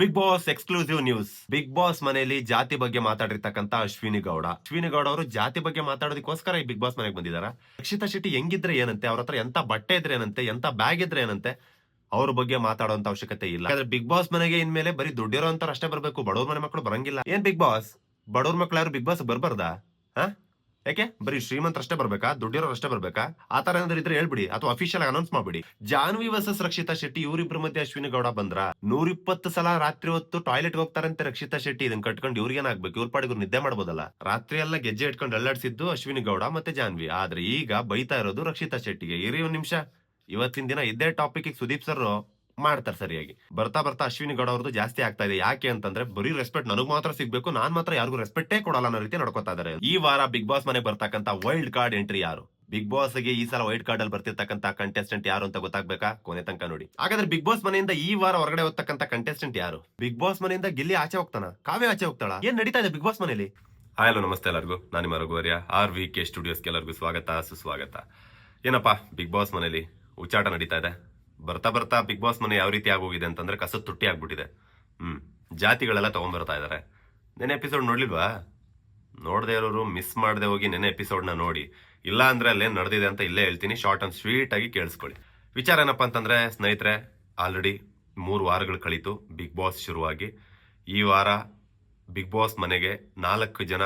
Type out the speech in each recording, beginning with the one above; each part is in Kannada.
Bigg Boss exclusive news Bigg Boss ಮನೆಯಲ್ಲಿ ಜಾತಿ ಬಗ್ಗೆ ಮಾತಾಡಿರ್ತಕ್ಕಂತ ಅಶ್ವಿನಿ ಗೌಡ. ಅಶ್ವಿನಿ ಗೌಡ ಅವರು ಜಾತಿ ಬಗ್ಗೆ ಮಾತಾಡೋದಕ್ಕೋಸ್ಕರ ಈ ಬಿಗ್ ಬಾಸ್ ಮನೆಗೆ ಬಂದಿದಾರ. ರಕ್ಷಿತಾ ಶೆಟ್ಟಿ ಹೆಂಗಿದ್ರೆ ಏನಂತೆ? ಅವ್ರ ಹತ್ರ ಎಂತ ಬಟ್ಟೆ ಇದ್ರೆ ಏನಂತೆ? ಎಂತ ಬ್ಯಾಗ್ ಇದ್ರೆ ಏನಂತೆ? ಅವ್ರ ಬಗ್ಗೆ ಮಾತಾಡುವಂತ ಅವಶ್ಯಕತೆ ಇಲ್ಲ. ಆದ್ರೆ ಬಿಗ್ ಬಾಸ್ ಮನೆಗೆ ಇನ್ಮೇಲೆ ಬರೀ ದುಡ್ಡಿರೋ ಅಷ್ಟೇ ಬರಬೇಕು. ಬಡವ್ರ ಮನೆ ಮಕ್ಕಳು ಬರಂಗಿಲ್ಲ. ಏನ್ ಬಿಗ್ ಬಾಸ್ ಬಡವ್ರ ಮಕ್ಳು ಯಾರು ಬಿಗ್ ಬಾಸ್ ಬರ್ಬಾರ್ದಾ? ಹಾ? ಯಾಕೆ ಬರೀ ಶ್ರೀಮಂತ ಅಷ್ಟೇ ಬರ್ಬೇಕಾ? ದುಡ್ಡಿರೋರು ಅಷ್ಟೇ ಬರ್ಬೇಕಾ? ಆ ತರ ಏನಾದ್ರು ಇದ್ರೆ ಹೇಳ್ಬಿಡಿ. ಅಥವಾ ಅಫಿಷಿಯಲ್ ಅನೌನ್ಸ್ ಮಾಡ್ಬಿಡಿ. ಜಾನ್ವಿ ವರ್ಸಸ್ ರಕ್ಷಿತಾ ಶೆಟ್ಟಿ ಇವರಿಬ್ಬರ ಮಧ್ಯೆ ಅಶ್ವಿನಿ ಗೌಡ ಬಂದ್ರ? ನೂರಿಪ್ಪತ್ತು ಸಲ ರಾತ್ರಿ ಹೊತ್ತು ಟಾಯ್ಲೆಟ್ ಹೋಗ್ತಾರಂತೆ ರಕ್ಷಿತಾ ಶೆಟ್ಟಿ. ಇದನ್ನ ಕಟ್ಕೊಂಡು ಇವ್ರಿಗೇನಾಗ್ಬೇಕು ಇವ್ರ ಪಾಡಿಗೆ ನಿದ್ದೆ ಮಾಡ್ಬೋದಲ್ಲ? ರಾತ್ರಿ ಎಲ್ಲ ಗೆಜ್ಜೆ ಇಟ್ಕೊಂಡು ಅಲ್ಲಾಡ್ಸಿದ್ದು ಅಶ್ವಿನಿ ಗೌಡ ಮತ್ತೆ ಜಾನ್ವಿ. ಆದ್ರೆ ಈಗ ಬೈತಾ ಇರೋದು ರಕ್ಷಿತಾ ಶೆಟ್ಟಿಗೆ. ಇರಿ ಒಂದ್ ನಿಮಿಷ. ಇವತ್ತಿನ ದಿನ ಇದೇ ಟಾಪಿಕ್ ಸುದೀಪ್ ಸರ್ ಮಾಡ್ತಾರೆ ಸರಿಯಾಗಿ. ಬರ್ತಾ ಬರ್ತಾ ಅಶ್ವಿನಿ ಗೌಡ ಅವ್ರದ್ದು ಜಾಸ್ತಿ ಆಗ್ತಾ ಇದೆ. ಯಾಕೆ ಅಂತಂದ್ರೆ ಬರೀ ರೆಸ್ಪೆಕ್ಟ್ ನನಗ್ ಮಾತ್ರ ಸಿಗ್ಬೇಕು, ನಾನ್ ಮಾತ್ರ ಯಾರಿಗೂ ರೆಸ್ಪೆಕ್ಟೇ ಕೊಡಲ್ಲ ಅನ್ನೋ ರೀತಿ ನಡ್ಕೋತಾ ಇದಾರೆ. ಈ ವಾರ ಬಿಗ್ ಬಾಸ್ ಮನೆ ಬರ್ತಕ್ಕಂತ ವೈಲ್ಡ್ ಕಾರ್ಡ್ ಎಂಟ್ರಿ ಯಾರು? ಬಿಗ್ ಬಾಸ್ಗೆ ಈ ಸಲ ವೈಟ್ ಕಾರ್ಡ್ ಅಲ್ಲಿ ಬರ್ತಿರ್ತಕ್ಕಂತ ಕಂಟೆಸ್ಟೆಂಟ್ ಯಾರು ಅಂತ ಗೊತ್ತಾಗ್ಬೇಕಾ? ಕೊನೆ ತನಕ ನೋಡಿ. ಹಾಗಾದ್ರೆ ಬಿಗ್ ಬಾಸ್ ಮನೆಯಿಂದ ಈ ವಾರ ಹೊರಗಡೆ ಹೋಗ್ತಕ್ಕಂತ ಕಂಟೆಸ್ಟೆಂಟ್ ಯಾರು? ಬಿಗ್ ಬಾಸ್ ಮನೆಯಿಂದ ಗಿಲ್ಲಿ ಆಚೆ ಹೋಗ್ತಾನ? ಕಾವ್ಯ ಆಚೆ ಹೋಗ್ತಾಳ? ಏನ್ ನಡೀತಾ ಇದೆ ಬಿಗ್ ಬಾಸ್ ಮನೆಯಲ್ಲಿ ಹಾಯ್ ಹಲೋ ನಮಸ್ತೆ ಎಲ್ಲರಿಗೂ. ನಾನು ನಿಮ್ಮ ರಘುವರ್ಯ ಆರ್ ವಿ ಕೆ ಸ್ಟುಡಿಯೋಸ್ಗೆ ಎಲ್ಲರಿಗೂ ಸ್ವಾಗತ, ಸುಸ್ವಾಗತ. ಏನಪ್ಪಾ ಬಿಗ್ ಬಾಸ್ ಮನೆಯಲ್ಲಿ ಉಚ್ಚಾಟ ನಡೀತಾ ಇದೆ? ಬರ್ತಾ ಬರ್ತಾ ಬಿಗ್ ಬಾಸ್ ಮನೆ ಯಾವ ರೀತಿ ಆಗೋಗಿದೆ ಅಂತಂದ್ರೆ ಕಸದ ತುಟ್ಟಿ ಆಗ್ಬಿಟ್ಟಿದೆ. ಹ್ಮ್, ಜಾತಿಗಳೆಲ್ಲ ತಗೊಂಡ್ಬರ್ತಾ ಇದಾರೆ. ನೆನೆ ಎಪಿಸೋಡ್ ನೋಡ್ಲಿಲ್ವಾ? ನೋಡದೆ ಇರೋರು ಮಿಸ್ ಮಾಡದೆ ಹೋಗಿ ನೆನೆ ಎಪಿಸೋಡ್ನ ನೋಡಿ. ಇಲ್ಲ ಅಂದ್ರೆ ಅಲ್ಲೇನ್ ನಡೆದಿದೆ ಅಂತ ಇಲ್ಲೇ ಹೇಳ್ತೀನಿ. ಶಾರ್ಟ್ ಅಂಡ್ ಸ್ವೀಟ್ ಆಗಿ ಕೇಳಿಸ್ಕೊಳ್ಳಿ. ವಿಚಾರ ಏನಪ್ಪಾ ಅಂತಂದ್ರೆ, ಸ್ನೇಹಿತರೆ ಆಲ್ರೆಡಿ ಮೂರು ವಾರಗಳು ಕಳೀತು. ಬಿಗ್ ಬಾಸ್ ಶುರುವಾಗಿ. ಈ ವಾರ ಬಿಗ್ ಬಾಸ್ ಮನೆಗೆ ನಾಲ್ಕು ಜನ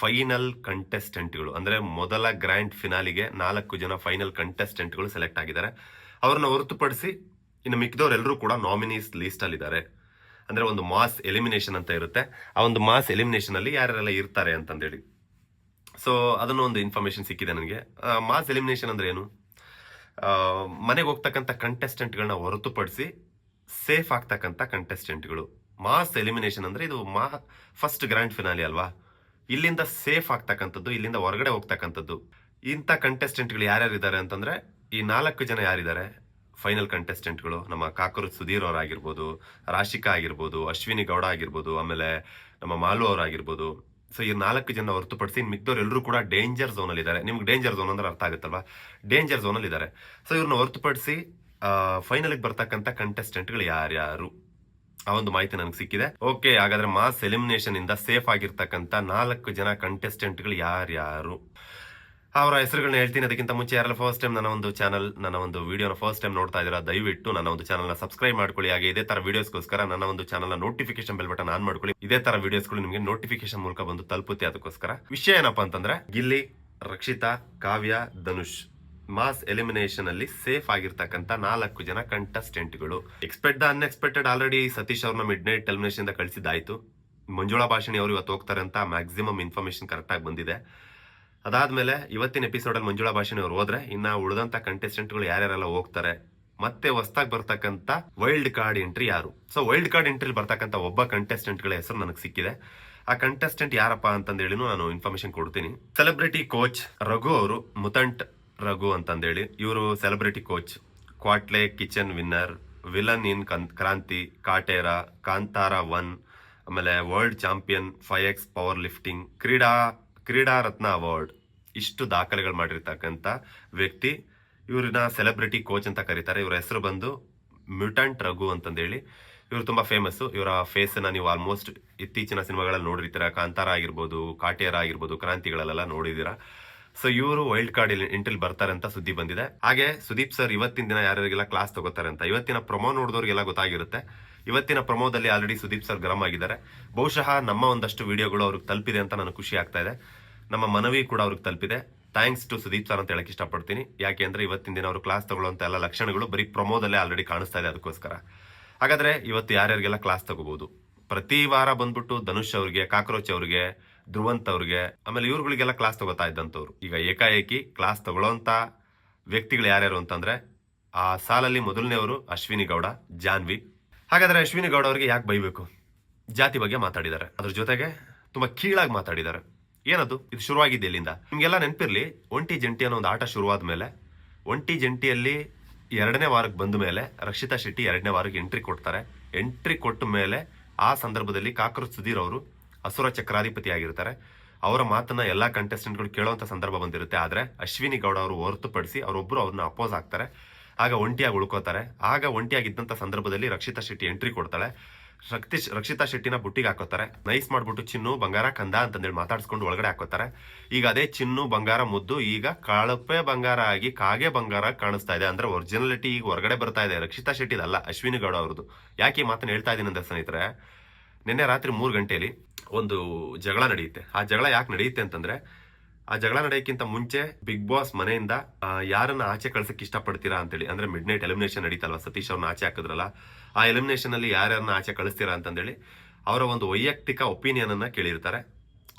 ಫೈನಲ್ ಕಂಟೆಸ್ಟೆಂಟ್ಗಳು ಅಂದ್ರೆ ಮೊದಲ ಗ್ರ್ಯಾಂಡ್ ಫಿನಾಲಿಗೆ ನಾಲ್ಕು ಜನ ಫೈನಲ್ ಕಂಟೆಸ್ಟೆಂಟ್ಗಳು ಸೆಲೆಕ್ಟ್ ಆಗಿದ್ದಾರೆ. ಅವ್ರನ್ನ ಹೊರತುಪಡಿಸಿ ಇನ್ನು ಮಿಕ್ಕಿದವರೆಲ್ಲರೂ ಕೂಡ ನಾಮಿನೀಸ್ ಲಿಸ್ಟ್ ಅಲ್ಲಿ ಇದ್ದಾರೆ ಅಂದ್ರೆ ಒಂದು ಮಾಸ್ ಎಲಿಮಿನೇಷನ್ ಅಂತ ಇರುತ್ತೆ. ಆ ಒಂದು ಮಾಸ್ ಎಲಿಮಿನೇಷನ್ ಅಲ್ಲಿ ಯಾರ್ಯಾರೆಲ್ಲ ಇರ್ತಾರೆ ಅಂತಂದೇಳಿ. ಸೊ ಅದನ್ನು ಒಂದು ಇನ್ಫಾರ್ಮೇಶನ್ ಸಿಕ್ಕಿದೆ ನನಗೆ. ಮಾಸ್ ಎಲಿಮಿನೇಷನ್ ಅಂದ್ರೆ ಏನು? ಮನೆಗೆ ಹೋಗ್ತಕ್ಕಂಥ ಕಂಟೆಸ್ಟೆಂಟ್ಗಳನ್ನ ಹೊರತುಪಡಿಸಿ ಸೇಫ್ ಆಗ್ತಕ್ಕಂಥ ಕಂಟೆಸ್ಟೆಂಟ್ಗಳು ಮಾಸ್ ಎಲಿಮಿನೇಷನ್ ಅಂದ್ರೆ ಇದು ಮಾ ಫಸ್ಟ್ ಗ್ರ್ಯಾಂಡ್ ಫಿನಾಲಿ ಅಲ್ವಾ? ಇಲ್ಲಿಂದ ಸೇಫ್ ಆಗ್ತಕ್ಕಂಥದ್ದು, ಇಲ್ಲಿಂದ ಹೊರಗಡೆ ಹೋಗ್ತಕ್ಕಂಥದ್ದು. ಇಂಥ ಕಂಟೆಸ್ಟೆಂಟ್ಗಳು ಯಾರ್ಯಾರು ಇದ್ದಾರೆ ಅಂತಂದ್ರೆ ಈ ನಾಲ್ಕು ಜನ ಯಾರಿದ್ದಾರೆ? ಫೈನಲ್ ಕಂಟೆಸ್ಟೆಂಟ್ಗಳು ನಮ್ಮ ಕಾಕರು ಸುಧೀರ್ ಅವರಾಗಿರ್ಬೋದು, ರಾಶಿಕಾ ಆಗಿರ್ಬೋದು, ಅಶ್ವಿನಿ ಗೌಡ ಆಗಿರ್ಬೋದು, ಆಮೇಲೆ ನಮ್ಮ ಮಾಲು ಅವರಾಗಿರ್ಬೋದು. ಸೊ ಈ ನಾಲ್ಕು ಜನ ಹೊರತುಪಡಿಸಿ ಮಿಕ್ದವ್ರು ಎಲ್ಲರೂ ಕೂಡ ಡೇಂಜರ್ ಝೋನಲ್ಲಿ ಇದ್ದಾರೆ. ನಿಮ್ಗೆ ಡೇಂಜರ್ ಝೋನ್ ಅಂದ್ರೆ ಅರ್ಥ ಆಗುತ್ತಲ್ವಾ? ಡೇಂಜರ್ ಝೋನಲ್ಲಿ ಇದ್ದಾರೆ. ಸೊ ಇವ್ರನ್ನ ಹೊರತುಪಡಿಸಿ ಫೈನಲ್ಗೆ ಬರ್ತಕ್ಕಂಥ ಕಂಟೆಸ್ಟೆಂಟ್ಗಳು ಯಾರ್ಯಾರು? ಆ ಒಂದು ಮಾಹಿತಿ ನನಗೆ ಸಿಕ್ಕಿದೆ. ಓಕೆ ಹಾಗಾದ್ರೆ ಮಾಸ್ ಎಲಿಮಿನೇಷನ್ ಇಂದ ಸೇಫ್ ಆಗಿರ್ತಕ್ಕಂಥ ನಾಲ್ಕು ಜನ ಕಂಟೆಸ್ಟೆಂಟ್ಗಳು ಯಾರ್ಯಾರು? ಅವರ ಹೆಸರುಗಳನ್ನ ಹೇಳ್ತೀನಿ. ಅದಕ್ಕಿಂತ ಮುಂಚೆ ಯಾರಲ್ಲ ಫಸ್ಟ್ ಟೈಮ್ ನನ್ನ ಒಂದು ಚಾನಲ್ ನನ್ನ ಒಂದು ವಿಡಿಯೋನ ಫಸ್ಟ್ ಟೈಮ್ ನೋಡ್ತಾ ಇದ್ದೀರಾ, ದಯವಿಟ್ಟು ನನ್ನ ಒಂದು ಚಾನಲ್ನ ಸಬ್ಸ್ಕ್ರೈಬ್ ಮಾಡ್ಕೊಳ್ಳಿ. ಹಾಗೆ ಇದೇ ತರ ವಿಡಿಯೋಸ್ಗೋಸ್ಕರ ನನ್ನ ಒಂದು ಚಾನಲ್ನ ನೋಟಿಫಿಕೇಶನ್ ಬೆಲ್ ಬಟನ್ ಆನ್ ಮಾಡ್ಕೊಳ್ಳಿ. ಇದೇ ತರ ವಿಡಿಯೋಸ್ಗಳು ನಿಮಗೆ ನೋಟಿಫಿಕೇಶನ್ ಮೂಲಕ ಬಂದು ತಲುಪುತ್ತೆ. ಅದಕ್ಕೋಸ್ಕರ ವಿಷಯ ಏನಪ್ಪಾ ಅಂತಂದ್ರೆ, ಗಿಲ್ಲಿ, ರಕ್ಷಿತಾ, ಕಾವ್ಯ, ಧನುಷ್ ಮಾಸ್ ಎಲಿಮಿನೇಷನ್ ಅಲ್ಲಿ ಸೇಫ್ ಆಗಿರ್ತಕ್ಕಂಥ ನಾಲ್ಕು ಜನ ಕಂಟೆಸ್ಟೆಂಟ್ಗಳು expect the unexpected already Satish ಅವ್ರನ್ನ ಮಿಡ್ ನೈಟ್ ಟೆಲಿಮಿನೇಷನ್ ಕಳ್ಸಿದ್ ಕಳಿಸಿದ್ದಾಯ್ತು. ಮಂಜುಳಾ ಭಾಷಣಿ ಅವರು ಇವತ್ತು ಹೋಗ್ತಾರೆ ಅಂತ ಮ್ಯಾಕ್ಸಿಮಮ್ ಇನ್ಫಾರ್ಮೇಶನ್ ಕರೆಕ್ಟ್ ಆಗಿ ಬಂದಿದೆ. ಅದಾದ್ಮೇಲೆ ಇವತ್ತಿನ ಎಪಿಸೋಡ್ ಅಲ್ಲಿ ಮಂಜುಳಾ ಭಾಷೆನ ಅವರು ಹೋದ್ರೆ ಇನ್ನ ಉಳಿದಂತ ಕಂಟೆಸ್ಟೆಂಟ್ಗಳು ಯಾರ್ಯಾರೆಲ್ಲ ಹೋಗ್ತಾರೆ, ಮತ್ತೆ ಹೊಸ್ದಾಗಿ ಬರ್ತಕ್ಕಂತ ವೈಲ್ಡ್ ಕಾರ್ಡ್ ಎಂಟ್ರಿ ಯಾರು? ಸೊ ವೈಲ್ಡ್ ಕಾರ್ಡ್ ಎಂಟ್ರಿ ಬರ್ತಕ್ಕಂತ ಒಬ್ಬ ಕಂಟೆಸ್ಟೆಂಟ್ಗಳ ಹೆಸರು ನನಗೆ ಸಿಕ್ಕಿದೆ. ಆ ಕಂಟೆಸ್ಟೆಂಟ್ ಯಾರಪ್ಪ ಅಂತಂದೇಳಿ ನಾನು ಇನ್ಫಾರ್ಮೇಶನ್ ಕೊಡ್ತೀನಿ. ಸೆಲೆಬ್ರಿಟಿ ಕೋಚ್ ರಘು ಅವರು, ಮುತಂಟ್ ರಘು ಅಂತಂದೇಳಿ. ಇವರು celebrity coach ಕ್ವಾಟ್ಲೆ kitchen winner, villain in Kranti, Katera, Kantara one, ಆಮೇಲೆ ವರ್ಲ್ಡ್ ಚಾಂಪಿಯನ್ ಫೈ ಎಕ್ಸ್ ಪವರ್ ಲಿಫ್ಟಿಂಗ್ ಕ್ರೀಡಾ ಕ್ರೀಡಾ ರತ್ನ ಅವಾರ್ಡ್. ಇಷ್ಟು ದಾಖಲೆಗಳು ಮಾಡಿರ್ತಕ್ಕಂಥ ವ್ಯಕ್ತಿ ಇವ್ರನ್ನ ಸೆಲೆಬ್ರಿಟಿ ಕೋಚ್ ಅಂತ ಕರೀತಾರೆ. ಇವರ ಹೆಸರು ಬಂದು ಮ್ಯೂಟಂಟ್ ರಘು ಅಂತಂದೇಳಿ. ಇವರು ತುಂಬಾ ಫೇಮಸ್ ಇವರ ಫೇಸ್ನ ನೀವು ಆಲ್ಮೋಸ್ಟ್ ಇತ್ತೀಚಿನ ಸಿನಿಮಾಗಳಲ್ಲಿ ನೋಡಿರ್ತೀರ. ಕಾಂತಾರ ಆಗಿರ್ಬೋದು ಕಾಟೇರ ಆಗಿರ್ಬೋದು, ಕ್ರಾಂತಿಗಳಲ್ಲೆಲ್ಲ ನೋಡಿದ್ದೀರಾ. ಸೊ, ಇವರು ವೈಲ್ಡ್ ಕಾರ್ಡ್ ಇಂಟಲ್ಲಿ ಬರ್ತಾರೆ ಅಂತ ಸುದ್ದಿ ಬಂದಿದೆ. ಹಾಗೆ ಸುದೀಪ್ ಸರ್ ಇವತ್ತಿನ ದಿನ ಯಾರ್ಯಾರಿಗೆಲ್ಲ ಕ್ಲಾಸ್ ತಗೋತಾರೆ ಅಂತ. ಇವತ್ತಿನ ಪ್ರೊಮೋ ನೋಡಿದವ್ರಿಗೆಲ್ಲ ಗೊತ್ತಾಗಿರುತ್ತೆ. ಇವತ್ತಿನ ಪ್ರಮೋದಲ್ಲಿ ಆಲ್ರೆಡಿ ಸುದೀಪ್ ಸರ್ ಗರಂ ಆಗಿದ್ದಾರೆ. ಬಹುಶಃ ನಮ್ಮ ಒಂದಷ್ಟು ವಿಡಿಯೋಗಳು ಅವ್ರಿಗೆ ತಲುಪಿದೆ ಅಂತ ನನಗೆ ಖುಷಿ ಆಗ್ತಾ ಇದೆ. ನಮ್ಮ ಮನವಿ ಕೂಡ ಅವ್ರಿಗೆ ತಲುಪಿದೆ. ಥ್ಯಾಂಕ್ಸ್ ಟು ಸುದೀಪ್ ಸರ್ ಅಂತ ಹೇಳಕ್ಕೆ ಇಷ್ಟಪಡ್ತೀನಿ. ಯಾಕೆ ಅಂದರೆ ಇವತ್ತಿನ ದಿನ ಅವರು ಕ್ಲಾಸ್ ತಗೊಳ್ಳುವಂತ ಎಲ್ಲ ಲಕ್ಷಣಗಳು ಬರೀ ಪ್ರಮೋದಲ್ಲೇ ಆಲ್ರೆಡಿ ಕಾಣಿಸ್ತಾ ಇದೆ ಅದಕ್ಕೋಸ್ಕರ. ಹಾಗಾದ್ರೆ ಇವತ್ತು ಯಾರ್ಯಾರಿಗೆಲ್ಲ ಕ್ಲಾಸ್ ತಗೋಬಹುದು? ಪ್ರತಿ ವಾರ ಬಂದ್ಬಿಟ್ಟು ಧನುಷ್ ಅವ್ರಿಗೆ, ಕಾಕ್ರೋಚ್ ಅವ್ರಿಗೆ, ಧ್ರುವಂತ್ ಅವ್ರಿಗೆ, ಆಮೇಲೆ ಇವ್ರುಗಳಿಗೆಲ್ಲ ಕ್ಲಾಸ್ ತಗೋತಾ ಇದ್ದಂಥವ್ರು. ಈಗ ಏಕಾಏಕಿ ಕ್ಲಾಸ್ ತಗೊಳ್ಳೋಂತ ವ್ಯಕ್ತಿಗಳು ಯಾರ್ಯಾರು ಅಂತಂದ್ರೆ, ಆ ಸಾಲಲ್ಲಿ ಮೊದಲನೇವರು ಅಶ್ವಿನಿ ಗೌಡ, ಜಾನ್ವಿ ಹಾಗಾದ್ರೆ ಅಶ್ವಿನಿ ಗೌಡ ಅವರಿಗೆ ಯಾಕೆ ಬೈಬೇಕು? ಜಾತಿ ಬಗ್ಗೆ ಮಾತಾಡಿದ್ದಾರೆ. ಅದ್ರ ಜೊತೆಗೆ ತುಂಬಾ ಕೀಳಾಗಿ ಮಾತಾಡಿದ್ದಾರೆ. ಏನದು? ಇದು ಶುರುವಾಗಿದ್ದು ಎಲ್ಲಿಂದ? ನಿಮ್ಗೆಲ್ಲ ನೆನಪಿರ್ಲಿ, ಒಂಟಿ ಜಂಟಿ ಅನ್ನೋ ಒಂದು ಆಟ ಶುರುವಾದ ಮೇಲೆ ಒಂಟಿ ಜಂಟಿಯಲ್ಲಿ ಎರಡನೇ ವಾರಕ್ಕೆ ಬಂದ ಮೇಲೆ ರಕ್ಷಿತಾ ಶೆಟ್ಟಿ ಎರಡನೇ ವಾರಕ್ಕೆ ಎಂಟ್ರಿ ಕೊಡ್ತಾರೆ. ಎಂಟ್ರಿ ಕೊಟ್ಟ ಮೇಲೆ ಆ ಸಂದರ್ಭದಲ್ಲಿ ಕಾಕರು ಸುಧೀರ್ ಅವರು ಅಸುರ ಚಕ್ರಾಧಿಪತಿ ಆಗಿರ್ತಾರೆ. ಅವರ ಮಾತನ್ನ ಎಲ್ಲಾ ಕಂಟೆಸ್ಟೆಂಟ್ಗಳು ಕೇಳುವಂತ ಸಂದರ್ಭ ಬಂದಿರುತ್ತೆ. ಆದ್ರೆ ಅಶ್ವಿನಿ ಗೌಡ ಅವರು ಹೊರತುಪಡಿಸಿ ಅವರೊಬ್ಬರು ಅವ್ರನ್ನ ಅಪೋಸ್ ಆಗ್ತಾರೆ. ಆಗ ಒಂಟಿಯಾಗಿ ಉಳ್ಕೋತಾರೆ ಆಗ ಒಂಟಿಯಾಗಿದ್ದಂಥ ಸಂದರ್ಭದಲ್ಲಿ ರಕ್ಷಿತಾ ಶೆಟ್ಟಿ ಎಂಟ್ರಿ ಕೊಡ್ತಾಳೆ. ಶಕ್ತಿ ರಕ್ಷಿತಾ ಶೆಟ್ಟಿನ ಬುಟ್ಟಿಗೆ ಹಾಕೋತಾರೆ. ನೈಸ್ ಮಾಡ್ಬಿಟ್ಟು ಚಿನ್ನು, ಬಂಗಾರ, ಕಂದ ಅಂತಂದೇಳಿ ಮಾತಾಡ್ಸ್ಕೊಂಡು ಒಳಗಡೆ ಹಾಕೋತಾರೆ. ಈಗ ಅದೇ ಚಿನ್ನು, ಬಂಗಾರ, ಮುದ್ದು, ಈಗ ಕಳಪೆ ಬಂಗಾರ ಆಗಿ ಕಾಗೆ ಬಂಗಾರ ಕಾಣಿಸ್ತಾ ಇದೆ. ಅಂದ್ರೆ ಒರಿಜಿನಾಲಿಟಿ ಈಗ ಹೊರಗಡೆ ಬರ್ತಾ ಇದೆ. ರಕ್ಷಿತಾ ಶೆಟ್ಟಿದಲ್ಲ, ಅಶ್ವಿನಿ ಗೌಡ ಅವ್ರದ್ದು. ಯಾಕೆ ಮಾತನ್ನ ಹೇಳ್ತಾ ಇದ್ದೀನಿ ಅಂದ್ರೆ ಸ್ನೇಹಿತರೆ, ನಿನ್ನೆ ರಾತ್ರಿ ಮೂರು ಗಂಟೆಯಲ್ಲಿ ಒಂದು ಜಗಳ ನಡೆಯುತ್ತೆ. ಆ ಜಗಳ ಯಾಕೆ ನಡೆಯುತ್ತೆ ಅಂತಂದ್ರೆ ಆ ಜಗಳ ನಡೆಯಕ್ಕಿಂತ ಮುಂಚೆ ಬಿಗ್ ಬಾಸ್ ಮನೆಯಿಂದ ಯಾರನ್ನ ಆಚೆ ಕಳ್ಸಕ್ ಇಷ್ಟಪಡ್ತೀರಾ ಅಂತೇಳಿ, ಅಂದ್ರೆ ಮಿಡ್ ನೈಟ್ ಎಲಿಮಿನೇಷನ್ ನಡೀತಲ್ವಾ, ಸತೀಶ್ ಅವ್ರನ್ನ ಆಚೆ ಹಾಕಿದ್ರಲ್ಲ, ಆ ಎಲಿಮಿನೇಷನ್ ಅಲ್ಲಿ ಯಾರ್ಯಾರನ್ನ ಆಚೆ ಕಳಿಸ್ತೀರಾ ಅಂತಂದೇಳಿ ಅವರ ಒಂದು ವೈಯಕ್ತಿಕ ಒಪಿನಿಯನ್ ಅನ್ನ ಕೇಳಿರ್ತಾರೆ.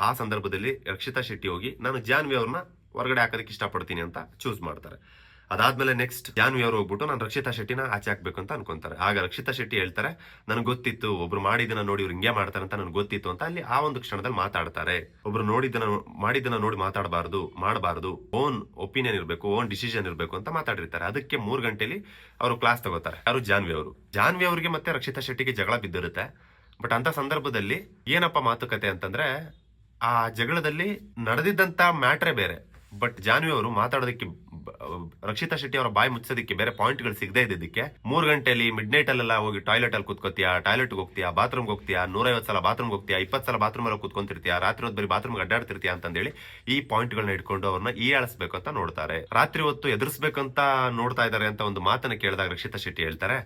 ಆ ಸಂದರ್ಭದಲ್ಲಿ ರಕ್ಷಿತಾ ಶೆಟ್ಟಿ ಹೋಗಿ, ನಾನು ಜಾನ್ವಿ ಅವ್ರನ್ನ ಹೊರಗಡೆ ಹಾಕೋದಕ್ಕೆ ಇಷ್ಟಪಡ್ತೀನಿ ಅಂತ ಚೂಸ್ ಮಾಡ್ತಾರೆ. ಅದಾದ್ಮೇಲೆ ನೆಕ್ಸ್ಟ್ ಜಾನ್ವಿ ಅವರು ಹೋಗ್ಬಿಟ್ಟು, ನಾನು ರಕ್ಷಿತಾ ಶೆಟ್ಟಿನ ಆಚೆ ಹಾಕ್ಬೇಕು ಅಂತ ಅನ್ಕೊಂತಾರೆ. ಆಗ ರಕ್ಷಿತಾ ಶೆಟ್ಟಿ ಹೇಳ್ತಾರೆ, ನನಗೆ ಗೊತ್ತಿತ್ತು, ಒಬ್ರು ಮಾಡಿದ್ದನ್ನ ನೋಡಿ ಇವ್ರು ಹಿಂಗೆ ಮಾಡ್ತಾರೆ ಅಂತ ನನಗೆ ಗೊತ್ತಿತ್ತು ಅಂತ ಅಲ್ಲಿ ಆ ಒಂದು ಕ್ಷಣದಲ್ಲಿ ಮಾತಾಡ್ತಾರೆ. ಒಬ್ರು ನೋಡಿದ್ದನ್ನ ಮಾಡಿದ್ದನ್ನ ನೋಡಿ ಮಾತಾಡಬಾರ್ದು, ಮಾಡಬಾರ್ದು. ಓನ್ ಒಪಿನಿಯನ್ ಇರಬೇಕು, ಓನ್ ಡಿಸಿಷನ್ ಇರಬೇಕು ಅಂತ ಮಾತಾಡಿರ್ತಾರೆ. ಅದಕ್ಕೆ ಮೂರು ಗಂಟೆಲಿ ಅವರು ಕ್ಲಾಸ್ ತಗೋತಾರೆ. ಯಾರು? ಜಾನ್ವಿ ಅವರು. ಜಾನ್ವಿ ಅವರಿಗೆ ಮತ್ತೆ ರಕ್ಷಿತಾ ಶೆಟ್ಟಿಗೆ ಜಗಳ ಬಿದ್ದಿರುತ್ತೆ. ಬಟ್ ಅಂತ ಸಂದರ್ಭದಲ್ಲಿ ಏನಪ್ಪ ಮಾತುಕತೆ ಅಂತಂದ್ರೆ, ಆ ಜಗಳದಲ್ಲಿ ನಡೆದಿದ್ದಂತ ಮ್ಯಾಟ್ರೇ ಬೇರೆ. ಬಟ್ ಜಾನ್ವಿ ಅವರು ಮಾತಾಡೋದಕ್ಕೆ ರಕ್ಷಿತಾ ಶೆಟ್ಟಿ ಅವರ ಬಾಯಿ ಮುಚ್ಚೋದಕ್ಕೆ ಬೇರೆ ಪಾಯಿಂಟ್ಗಳು ಸಿಗದೇ ಇದ್ದಿದ್ದಕ್ಕೆ, ಮೂರು ಗಂಟೆಯಲ್ಲಿ ಮಿಡ್ ನೈಟ್ ಅಲ್ಲೆಲ್ಲ ಹೋಗಿ ಟಾಯ್ಲೆಟ್ ಅಲ್ಲಿ ಕುತ್ಕೋತಿಯಾ ಟಾಯ್ಲೆಟ್ ಹೋಗ್ತೀಯಾ ಹೋಗ್ತಿಯಾ ಹೋಗ್ತೀಯಾ, ನೂರೈವತ್ತು ಸಲ ಬಾತ್ರೂಮ್ ಹೋಗ್ತೀಯಾ, ಇಪ್ಪತ್ತು ಸಲ ಬಾತ್ರೂಮ್ ಅಲ್ಲಿ ಕುತ್ಕೊಂತಿರ್ತೀಯಾ ರಾತ್ರಿ ಹೊತ್ತು ಬರೀ ಬಾತ್ರೂಮ್ಗೆ ಅಡ್ಡಾಡ್ತಿರ್ತೀಯಾ ಅಂತಂದೇಳಿ ಈ ಪಾಯಿಂಟ್ಗಳನ್ನ ಇಟ್ಕೊಂಡು ಅವ್ರನ್ನ ಈ ಅಂತ ನೋಡ್ತಾರೆ. ರಾತ್ರಿ ಹೊತ್ತು ಎದುರಿಸ್ಬೇಕಂತ ನೋಡ್ತಾ ಇದ್ದಾರೆ ಅಂತ ಒಂದು ಮಾತನ್ನ ಕೇಳಿದಾಗ ರಕ್ಷಿತಾ ಶೆಟ್ಟಿ ಹೇಳ್ತಾರೆ,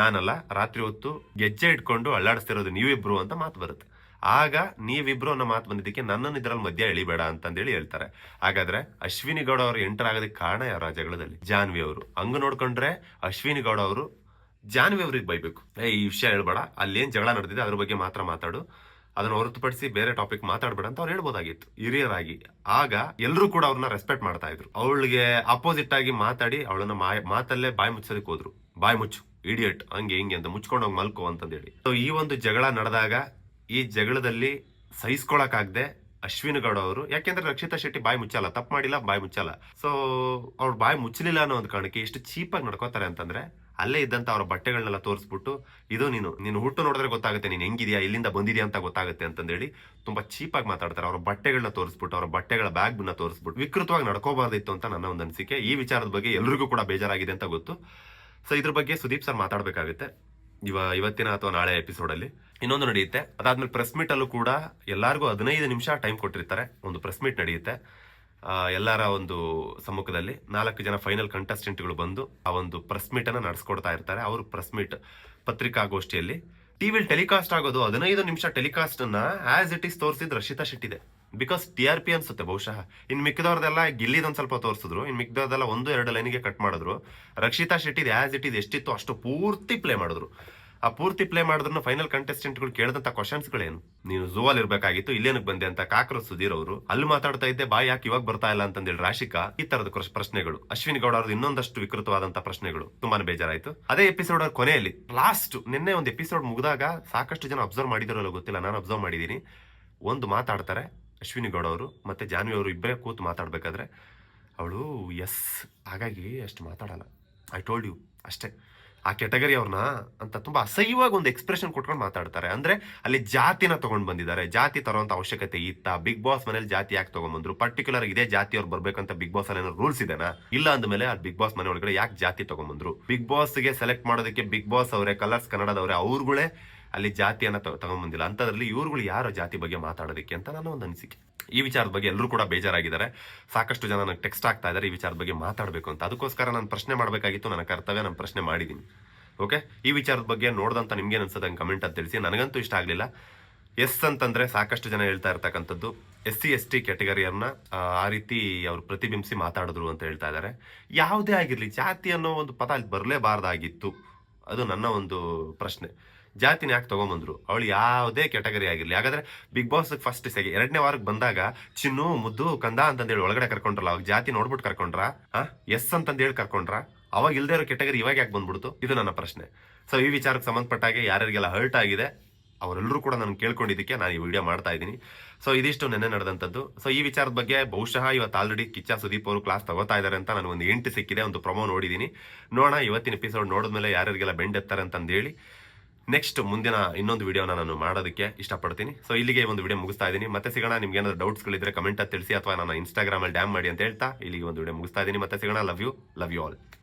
ನಾನಲ್ಲ, ರಾತ್ರಿ ಹೊತ್ತು ಗೆಜ್ಜೆ ಇಟ್ಕೊಂಡು ಅಳ್ಳಾಡಿಸ್ತಿರೋದು ನೀವಿಬ್ರು ಅಂತ ಮಾತು ಬರುತ್ತೆ. ಆಗ ನೀವಿಬ್ರು ಅನ್ನೋ ಮಾತು ಬಂದಿದ್ದಕ್ಕೆ ನನ್ನನ್ನು ಇದರಲ್ಲಿ ಮಧ್ಯ ಎಳಿಬೇಡ ಅಂತಂದೇಳಿ ಹೇಳ್ತಾರೆ. ಹಾಗಾದ್ರೆ ಅಶ್ವಿನಿ ಗೌಡ ಅವರು ಎಂಟರ್ ಆಗೋದಕ್ಕೆ ಕಾರಣ ಯಾರು ಆ ಜಗಳದಲ್ಲಿ ಜಾನ್ವಿ ಅವರು. ಹಂಗ ನೋಡ್ಕೊಂಡ್ರೆ ಅಶ್ವಿನಿ ಗೌಡ ಅವರು ಜಾನ್ವಿ ಅವ್ರಿಗೆ ಬೈಬೇಕು. ಏ, ಈ ವಿಷಯ ಹೇಳ್ಬೇಡ. ಅಲ್ಲೇನ್ ಜಗಳ ನಡೆದಿದೆ ಅದ್ರ ಬಗ್ಗೆ ಮಾತ್ರ ಮಾತಾಡು. ಅದನ್ನ ಹೊರತುಪಡಿಸಿ ಬೇರೆ ಟಾಪಿಕ್ ಮಾತಾಡ್ಬೇಡ ಅಂತ ಅವ್ರು ಹೇಳ್ಬೋದಾಗಿತ್ತು. ಹಿರಿಯರಾಗಿ. ಆಗ ಎಲ್ಲರೂ ಕೂಡ ಅವ್ರನ್ನ ರೆಸ್ಪೆಕ್ಟ್ ಮಾಡ್ತಾ ಇದ್ರು. ಅವಳಿಗೆ ಅಪೋಸಿಟ್ ಆಗಿ ಮಾತಾಡಿ ಅವಳನ್ನ ಮಾತಲ್ಲೇ ಬಾಯಿ ಮುಚ್ಚೋದಕ್ಕೆ ಹೋದ್ರು. ಬಾಯಿ ಮುಚ್ಚು ಇಡಿಯಟ್ ಹಂಗೆ ಹಿಂಗೆ ಅಂತ ಮುಚ್ಕೊಂಡು ಹೋಗಿ ಮಲ್ಕೋ ಅಂತಂದೇಳಿ. ಸೊ ಈ ಒಂದು ಜಗಳ ನಡೆದಾಗ ಈ ಜಗಳದಲ್ಲಿ ಸಹಿಸ್ಕೊಳಕಾಗದೆ ಅಶ್ವಿನ್ ಗೌಡ ಅವರು, ಯಾಕೆಂದ್ರೆ ರಕ್ಷಿತಾ ಶೆಟ್ಟಿ ಬಾಯಿ ಮುಚ್ಚಲ್ಲ, ತಪ್ಪು ಮಾಡಿಲ್ಲ, ಬಾಯಿ ಮುಚ್ಚಲ್ಲ. ಸೊ ಅವ್ರ ಬಾಯಿ ಮುಚ್ಚಲಿಲ್ಲ ಅನ್ನೋ ಒಂದು ಕಾರಣಕ್ಕೆ ಎಷ್ಟು ಚೀಪಾಗಿ ನಡ್ಕೋತಾರೆ ಅಂತಂದ್ರೆ, ಅಲ್ಲೇ ಇದ್ದಂತ ಅವ್ರ ಬಟ್ಟೆಗಳನ್ನೆಲ್ಲ ತೋರಿಸ್ಬಿಟ್ಟು, ಇದು ನೀನು ನೀನು ಹುಟ್ಟು ನೋಡಿದ್ರೆ ಗೊತ್ತಾಗುತ್ತೆ, ನೀನು ಹೆಂಗಿದ್ಯಾ ಇಲ್ಲಿಂದ ಬಂದಿದ್ಯಾ ಅಂತ ಗೊತ್ತಾಗುತ್ತೆ ಅಂತಂದೇಳಿ ತುಂಬಾ ಚೀಪಾಗಿ ಮಾತಾಡ್ತಾರೆ. ಅವ್ರ ಬಟ್ಟೆಗಳನ್ನ ತೋರಿಸ್ಬಿಟ್ಟು, ಅವ್ರ ಬಟ್ಟೆಗಳ ಬ್ಯಾಗ್ನ ತೋರಿಸ್ಬಿಟ್ಟು ವಿಕೃತವಾಗಿ ನಡ್ಕೋಬಾರ್ದಿತ್ತು ಅಂತ ನನ್ನ ಒಂದು ಅನಿಸಿಕೆ. ಈ ವಿಚಾರದ ಬಗ್ಗೆ ಎಲ್ರಿಗೂ ಕೂಡ ಬೇಜಾರಾಗಿದೆ ಅಂತ ಗೊತ್ತು. ಸೊ ಇದ್ರ ಬಗ್ಗೆ ಸುದೀಪ್ ಸರ್ ಮಾತಾಡ್ಬೇಕಾಗುತ್ತೆ. ಇವ, ಇವತ್ತಿನ ಅಥವಾ ನಾಳೆ ಎಪಿಸೋಡ್ ಅಲ್ಲಿ. ಇನ್ನೊಂದು ನಡೆಯುತ್ತೆ. ಅದಾದ್ಮೇಲೆ ಪ್ರೆಸ್ ಮೀಟ್ ಅಲ್ಲೂ ಕೂಡ ಎಲ್ಲರಿಗೂ ಹದಿನೈದು ನಿಮಿಷ ಟೈಮ್ ಕೊಟ್ಟಿರ್ತಾರೆ. ಒಂದು ಪ್ರೆಸ್ ಮೀಟ್ ನಡೆಯುತ್ತೆ. ಎಲ್ಲರ ಒಂದು ಸಮ್ಮುಖದಲ್ಲಿ ನಾಲ್ಕು ಜನ ಫೈನಲ್ ಕಂಟೆಸ್ಟೆಂಟ್ಗಳು ಬಂದು ಆ ಒಂದು ಪ್ರೆಸ್ ಮೀಟ್ ಅನ್ನು ನಡೆಸ್ಕೊಡ್ತಾ ಇರ್ತಾರೆ. ಅವರು ಪ್ರೆಸ್ ಮೀಟ್ ಪತ್ರಿಕಾಗೋಷ್ಠಿಯಲ್ಲಿ ಟಿವಿಲಿ ಟೆಲಿಕಾಸ್ಟ್ ಆಗೋದು ಹದಿನೈದು ನಿಮಿಷ ಟೆಲಿಕಾಸ್ಟ್ ಅನ್ನ ಆಸ್ ಇಟ್ ಈಸ್ ತೋರಿಸಿದ್ ರಶಿತಾ ಶೆಟ್ಟಿದೆ ಬಿಕಾಸ್ ಟಿ ಆರ್ ಪಿ ಅನ್ಸುತ್ತೆ ಬಹುಶಃ. ಇನ್ ಮಿಕ್ಕಿದವ್ರದೆಲ್ಲ ಗಿಲ್ಲಿದೊಂದ್ ಸ್ವಲ್ಪ ತೋರಿಸಿದ್ರು. ಇನ್ ಮಿಕ್ಕಿದವ್ರದೆಲ್ಲ ಒಂದು ಎರಡು ಲೈನಿಗೆ ಕಟ್ ಮಾಡಿದ್ರು. ರಕ್ಷಿತಾ ಶೆಟ್ಟಿದ್ ಆಸ್ ಇಟ್ ಇಸ್ ಎಷ್ಟಿತ್ತು ಅಷ್ಟು ಪೂರ್ತಿ ಪ್ಲೇ ಮಾಡಿದ್ರು. ಆ ಪೂರ್ತಿ ಪ್ಲೇ ಮಾಡಿದ್ರು ಫೈನಲ್ ಕಂಟೆಸ್ಟೆಂಟ್ಗಳು ಕೇಳಿದಂತ ಕ್ವಶನ್ಸ್ಗಳೇನು ನೀನು ಝೂ ಅಲ್ಲಿ ಇರಬೇಕಾಗಿತ್ತು, ಇಲ್ಲೇನಕ್ಕೆ ಬಂದೆ ಅಂತ ಕಾಕ್ರ ಸುಧೀರ್ ಅವರು, ಅಲ್ಲಿ ಮಾತಾಡ್ತಾ ಇದ್ದೆ, ಬಾಯ್, ಯಾಕೆ ಇವಾಗ ಬರ್ತಾ ಇಲ್ಲ? ಅಂತಂದೇಳಿ ರಾಶಿಕಾ, ಈ ತರದ ಪ್ರಶ್ನೆಗಳು. ಅಶ್ವಿನಿ ಗೌಡ ಅವ್ರದ್ದು ಇನ್ನೊಂದಷ್ಟು ವಿಕೃತವಾದಂತಹ ಪ್ರಶ್ನೆಗಳು. ತುಂಬಾನೇ ಬೇಜಾರಾಯ್ತು. ಅದೇ ಎಪಿಸೋಡ್ ಕೊನೆಯಲ್ಲಿ ಲಾಸ್ಟ್ ನಿನ್ನೆ ಒಂದು ಎಪಿಸೋಡ್ ಮುಗಿದಾಗ ಸಾಕಷ್ಟು ಜನ ಅಬ್ಸರ್ವ್ ಮಾಡಿದಿರಲ್ಲ ಗೊತ್ತಿಲ್ಲ, ನಾನು ಅಬ್ಸರ್ವ್ ಮಾಡಿದ್ದೀನಿ ಒಂದು ಮಾತಾಡ್ತಾರೆ ಅಶ್ವಿನಿ ಗೌಡ ಅವರು, ಮತ್ತೆ ಜಾನ್ವಿ ಅವರು ಇಬ್ಬರೇ ಕೂತು ಮಾತಾಡ್ಬೇಕಾದ್ರೆ, ಅವಳು ಎಸ್ ಹಾಗಾಗಿ ಅಷ್ಟು ಮಾತಾಡಲ್ಲ. ಐ ಟೋಲ್ಡ್ ಯು ಅಷ್ಟೇ. ಆ ಕೆಟಗರಿ ಅವ್ರನ್ನ ಅಂತ ತುಂಬಾ ಅಸಹ್ಯವಾಗಿ ಒಂದು ಎಕ್ಸ್ಪ್ರೆಷನ್ ಕೊಟ್ಕೊಂಡು ಮಾತಾಡ್ತಾರೆ. ಅಂದ್ರೆ ಅಲ್ಲಿ ಜಾತಿನ ತಗೊಂಡ್ ಬಂದಿದ್ದಾರೆ. ಜಾತಿ ತರುವಂತ ಅವಶ್ಯಕತೆ ಇತ್ತ. ಬಿಗ್ ಬಾಸ್ ಮನೇಲಿ ಜಾತಿ ಯಾಕೆ ತಗೊಂಡ್ಬಂದ್ರು? ಪರ್ಟಿಕ್ಯುಲರ್ ಇದೇ ಜಾತಿ ಅವ್ರು ಬರ್ಬೇಕಂತ ಬಿಗ್ ಬಾಸ್ ಅಲ್ಲಿ ರೂಲ್ಸ್ ಇದೆನಾ? ಇಲ್ಲ ಅಂದ್ಮೇಲೆ ಆ ಬಿಗ್ ಬಾಸ್ ಮನೆ ಒಳಗಡೆ ಯಾಕೆ ಜಾತಿ ತಗೊಂಡ್ಬಂದ್ರು? ಬಿಗ್ ಬಾಸ್ಗೆ ಸೆಲೆಕ್ಟ್ ಮಾಡೋದಕ್ಕೆ ಬಿಗ್ ಬಾಸ್ ಅವರೇ ಕಲರ್ಸ್ ಕನ್ನಡದವರೇ ಅವ್ರುಗಳೇ ಅಲ್ಲಿ ಜಾತಿಯನ್ನ ತಗೊಂಡ್ಬಂದಿಲ್ಲ. ಅಂತದ್ರಲ್ಲಿ ಇವ್ರುಗಳು ಯಾರೋ ಜಾತಿ ಬಗ್ಗೆ ಮಾತಾಡೋದಕ್ಕೆ ಅಂತ ನಾನು ಒಂದು ಅನಿಸಿಕೆ. ಈ ವಿಚಾರದ ಬಗ್ಗೆ ಎಲ್ಲರೂ ಕೂಡ ಬೇಜಾರಾಗಿದ್ದಾರೆ. ಸಾಕಷ್ಟು ಜನ ನನಗೆ ಟೆಕ್ಸ್ಟ್ ಆಗ್ತಾ ಇದ್ದಾರೆ, ಈ ವಿಚಾರದ ಬಗ್ಗೆ ಮಾತಾಡಬೇಕು ಅಂತ. ಅದಕ್ಕೋಸ್ಕರ ನಾನು ಪ್ರಶ್ನೆ ಮಾಡಬೇಕಾಗಿತ್ತು, ನನ್ನ ಕರ್ತವ್ಯ ನಾನು ಪ್ರಶ್ನೆ ಮಾಡಿದ್ದೀನಿ ಓಕೆ? ಈ ವಿಚಾರದ ಬಗ್ಗೆ ನೋಡ್ದಂತ ನಿಮ್ಗೆ ಅನ್ಸುತ್ತೆ ಹಂಗೆ ಕಮೆಂಟ್ ಅಂತ ತಿಳಿಸಿ. ನನಗಂತೂ ಇಷ್ಟ ಆಗಲಿಲ್ಲ. ಎಸ್ ಅಂತಂದ್ರೆ ಸಾಕಷ್ಟು ಜನ ಹೇಳ್ತಾ ಇರ್ತಕ್ಕಂಥದ್ದು. ಎಸ್ ಸಿ, ಎಸ್ ಟಿ ಕ್ಯಾಟಗರಿಯನ್ನ ಆ ರೀತಿ ಅವರು ಪ್ರತಿಬಿಂಬಿಸಿ ಮಾತಾಡಿದ್ರು ಅಂತ ಹೇಳ್ತಾ ಇದ್ದಾರೆ. ಯಾವುದೇ ಆಗಿರಲಿ, ಜಾತಿ ಅನ್ನೋ ಒಂದು ಪದ ಅಲ್ಲಿ ಬರಲೇಬಾರ್ದಾಗಿತ್ತು. ಅದು ನನ್ನ ಒಂದು ಪ್ರಶ್ನೆ. ಜಾತಿನ ಯಾಕೆ ತೊಗೊಂಬಂದ್ರು? ಅವಳು ಯಾವುದೇ ಕ್ಯಾಟಗರಿ ಆಗಿರಲಿ. ಹಾಗಾದ್ರೆ ಬಿಗ್ ಬಾಸ್ ಫಸ್ಟ್ ಸೆಗೆ ಎರಡನೇ ವಾರಕ್ಕೆ ಬಂದಾಗ, ಚಿನ್ನು, ಮುದ್ದು, ಕಂದ ಅಂತಂದೇಳಿ ಒಳಗಡೆ ಕರ್ಕೊಂಡ್ರಲ್ಲ, ಅವಾಗ ಜಾತಿ ನೋಡ್ಬಿಟ್ಟು ಕರ್ಕೊಂಡ್ರ? ಎಸ್ ಅಂತಂದೇಳಿ ಕರ್ಕೊಂಡ್ರ? ಅವಾಗ ಇಲ್ದೇ ಇರೋ ಕೆಟಗರಿ ಇವಾಗ ಯಾಕೆ ಬಂದ್ಬಿಡ್ತು? ಇದು ನನ್ನ ಪ್ರಶ್ನೆ. ಸೊ ಈ ವಿಚಾರಕ್ಕೆ ಸಂಬಂಧಪಟ್ಟಾಗೆ ಯಾರ್ಯಾರಿಗೆಲ್ಲ ಹರ್ಟ್ ಆಗಿದೆ, ಅವರೆಲ್ಲರೂ ಕೂಡ ನಾನು ಕೇಳ್ಕೊಂಡಿದ್ದಕ್ಕೆ ನಾನು ಈ ವಿಡಿಯೋ ಮಾಡ್ತಾ ಇದ್ದೀನಿ. ಸೊ ಇದಿಷ್ಟು ನೆನ್ನೆ ನಡೆದಂಥದ್ದು. ಸೊ ಈ ವಿಚಾರದ ಬಗ್ಗೆ ಬಹುಶಃ ಇವತ್ತು ಆಲ್ರೆಡಿ ಕಿಚ್ಚ ಸುದೀಪ್ ಅವರು ಕ್ಲಾಸ್ ತಗೋತಾ ಇದ್ದಾರೆ ಅಂತ ನಾನು ಒಂದು ಎಂಟು ಸಿಕ್ಕಿದೆ, ಒಂದು ಪ್ರೊಮೋ ನೋಡಿದ್ದೀನಿ. ನೋಡೋಣ, ಇವತ್ತಿನ ಎಪಿಸೋಡ್ ನೋಡಿದ್ಮೇಲೆ ಯಾರ್ಯಾರಿಗೆಲ್ಲ ಬೆಂಡ್ ಎತ್ತಾರೆ ಅಂತಂದೇಳಿ. ನೆಕ್ಸ್ಟ್ ಮುಂದಿನ ಇನ್ನೊಂದು ವಿಡಿಯೋನ ನಾನು ಮಾಡೋದಕ್ಕೆ ಇಷ್ಟಪಡ್ತೀನಿ. ಸೊ ಇಲ್ಲಿಗೆ ಒಂದು ವಿಡಿಯೋ ಮುಗಿಸ್ತಾ ಇದ್ದೀನಿ. ಮತ್ತೆ ಸಿಗೋಣ, ನಿಮ್ಗೆ ಏನಾದ್ರು ಡೌಟ್ಸ್ಗಳಿದ್ರೆ ಕಮೆಂಟ್ ತಿಳಿಸಿ, ಅಥವಾ ನನ್ನ ಇನ್ಸ್ಟಾಗ್ರಾಮಲ್ಲಿ ಡ್ಯಾಮ್ ಮಾಡಿ ಅಂತ ಹೇಳ್ತಾ ಇಲ್ಲಿಗೆ ಒಂದು ವಿಡಿಯೋ ಮುಗಿಸ್ತಾ ಇದ್ದೀನಿ. ಮತ್ತೆ ಸಿಗೋಣ. Love you love you all